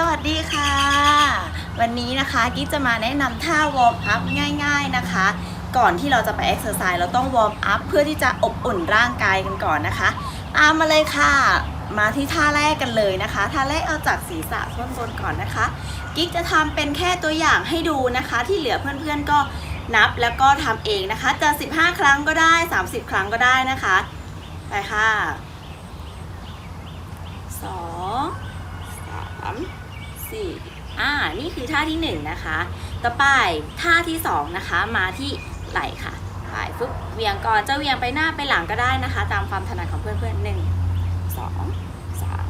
สวัสดีค่ะ วันนี้นะคะกิ๊กจะมาแนะนำท่าวอร์มอัพง่าย ๆนะคะ ก่อนที่เราจะไปเอ็กซ์เซอร์ไซส์เราต้องวอร์มอัพเพื่อที่จะอบอุ่นร่างกายกันก่อนนะคะ ตามมาเลยค่ะ มาที่ท่าแรกกันเลยนะคะ ท่าแรกเอาจากศีรษะส่วนบนก่อนนะคะ กิ๊กจะทำเป็นแค่ตัวอย่างให้ดูนะคะ ที่เหลือเพื่อนๆก็นับแล้วก็ทำเองนะคะจะ 15 ครั้งก็ได้ 30 ครั้งก็ได้นะคะ ไปค่ะสอง สี่อ่า นี่คือท่าที่หนึ่งนะคะ ต่อไปท่าที่สองนะคะ มาที่ไหล่ค่ะไปฟึบเวียงก่อนจะเวียงไปหน้าไปหลังก็ได้นะคะ ตามความถนัดของเพื่อนๆหนึ่งสองสาม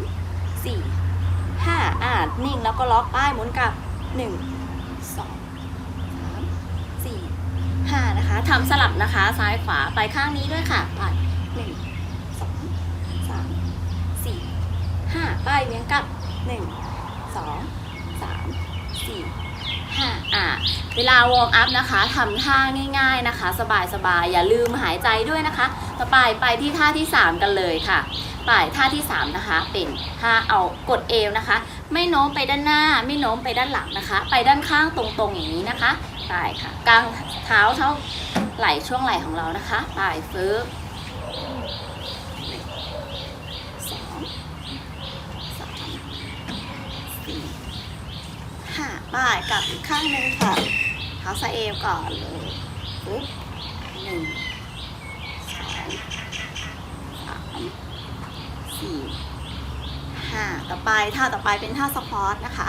สี่ห้าอ่านิ่งแล้วก็ล็อกป้ายหมุนกลับหนึ่งสองสามสี่ห้านะคะทำสลับนะคะซ้ายขวาไปข้างนี้ด้วยค่ะไปหนึ่งสองสามสี่ห้าป้ายเวียงกลับหนึ่ง สองสามสี่ห้าอ่าเวลาวอร์มอัพนะคะทำท่าง่าย ๆนะคะ สบายๆอย่าลืมหายใจด้วยนะคะต่อไปไปที่ท่าที่ 3 กันเลยค่ะไปท่าที่ 3 นะคะ เป็นท่าเอากดเอวนะคะ ไม่โน้มไปด้านหน้า ไม่โน้มไปด้านหลังนะคะ ไปด้านข้างตรงๆอย่างนี้นะคะไปค่ะกางเท้าเท่าไหล่ช่วงไหล่ของเรานะคะไปฟื้นหนึ่งสองสาม สี่ห้าป้ายกลับอีกข้างหนึ่งค่ะเท้าสะเอวก่อนเลยปึ๊บหนึ่งสองสามสี่ห้าต่อไปท่าต่อไปเป็นท่าสควอตนะคะ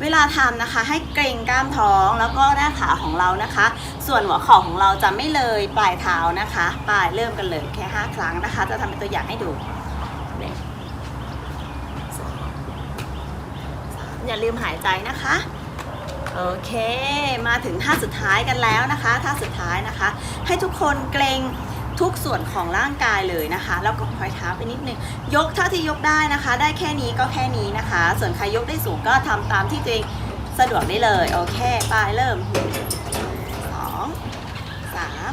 เวลาทำนะคะ ให้เกรงกล้ามท้องแล้วก็หน้าขาของเรานะคะ ส่วนหัวเข่าของเราจะไม่เลยปลายเท้านะคะ ปลายเริ่มกันเลยแค่ 5 ครั้งนะคะ จะทำเป็นตัวอย่างให้ดูหนึ่งสองสาม อย่าลืมหายใจนะคะ โอเค มาถึงท่าสุดท้ายกันแล้วนะคะ ท่าสุดท้ายนะคะ ให้ทุกคนเกรงทุกส่วนของร่างกายเลยนะคะ แล้วก็พอยเท้าไปนิดนึง ยกเท่าที่ยกได้นะคะ ได้แค่นี้ก็แค่นี้นะคะ ส่วนใครยกได้สูงก็ทำตามที่ตัวเองสะดวกได้เลย โอเคไปเริ่มหนึ่งสองสาม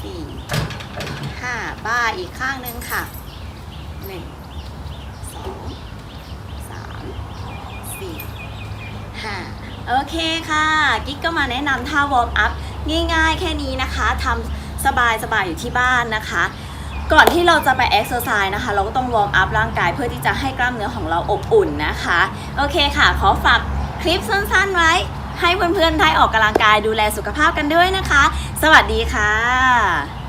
สี่ห้าบ้าอีกข้างหนึ่งค่ะหนึ่งสอง สี่ห้าโอเคค่ะ กิ๊กก็มาแนะนำท่าวอร์มอัพง่ายๆ แค่นี้นะคะทำสบายๆ อยู่ที่บ้านนะคะ ก่อนที่เราจะไปเอ็กซ์เซอร์ไซส์นะคะ เราก็ต้องวอร์มอัพร่างกายเพื่อที่จะให้กล้ามเนื้อของเราอบอุ่นนะคะ โอเคค่ะ ขอฝากคลิปสั้นๆไว้ ให้เพื่อนๆได้ออกกำลังกายดูแลสุขภาพกันด้วยนะคะ สวัสดีค่ะ